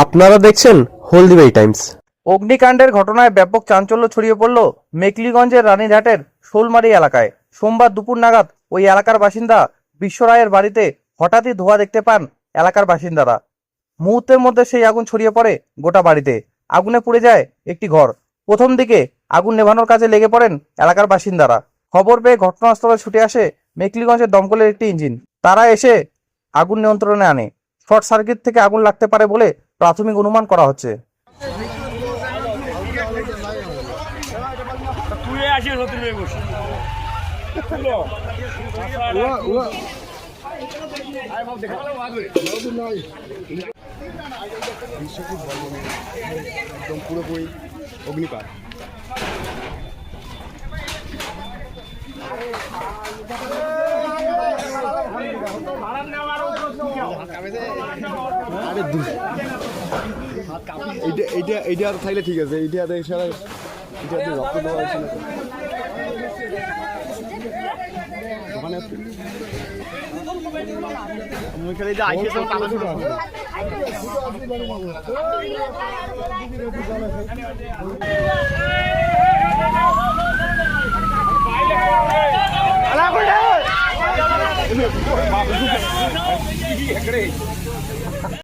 আপনারা দেখছেন হলদিবাই টাইমস। অগ্নিকাণ্ডের ঘটনায় ব্যাপক চাঞ্চল্য ছড়িয়ে পড়ল মেকলিগঞ্জের রানীঘাটের শোলমারি এলাকায়। সোমবার দুপুর নাগাদ ওই এলাকার বাসিন্দা বিশ্ব রায়ের বাড়িতে হঠাৎই ধোঁয়া দেখতে পান এলাকার বাসিন্দারা। মুহূর্তের মধ্যে সেই আগুন ছড়িয়ে পড়ে গোটা বাড়িতে। আগুনে পুড়ে যায় একটি ঘর। প্রথম দিকে আগুন নেভানোর কাজে লেগে পড়েন এলাকার বাসিন্দারা। খবর পেয়ে ঘটনাস্থলে ছুটে আসে মেকলিগঞ্জের দমকলের একটি ইঞ্জিন। তারা এসে আগুন নিয়ন্ত্রণে আনে শর্ট সার্কিট থেকে আগুন লাগতে পারে বলে প্রাথমিক অনুমান করা হচ্ছে তুই আসিস একদম পুরোপুরি অগ্নিপাত আরে এইটা এইটা আর থাকলে ঠিক আছে আর এটা দিয়ে রক্ত দেওয়া হয়েছে দোকানে আমি খালি যে আইসে তো Thank you. Hier, Greg.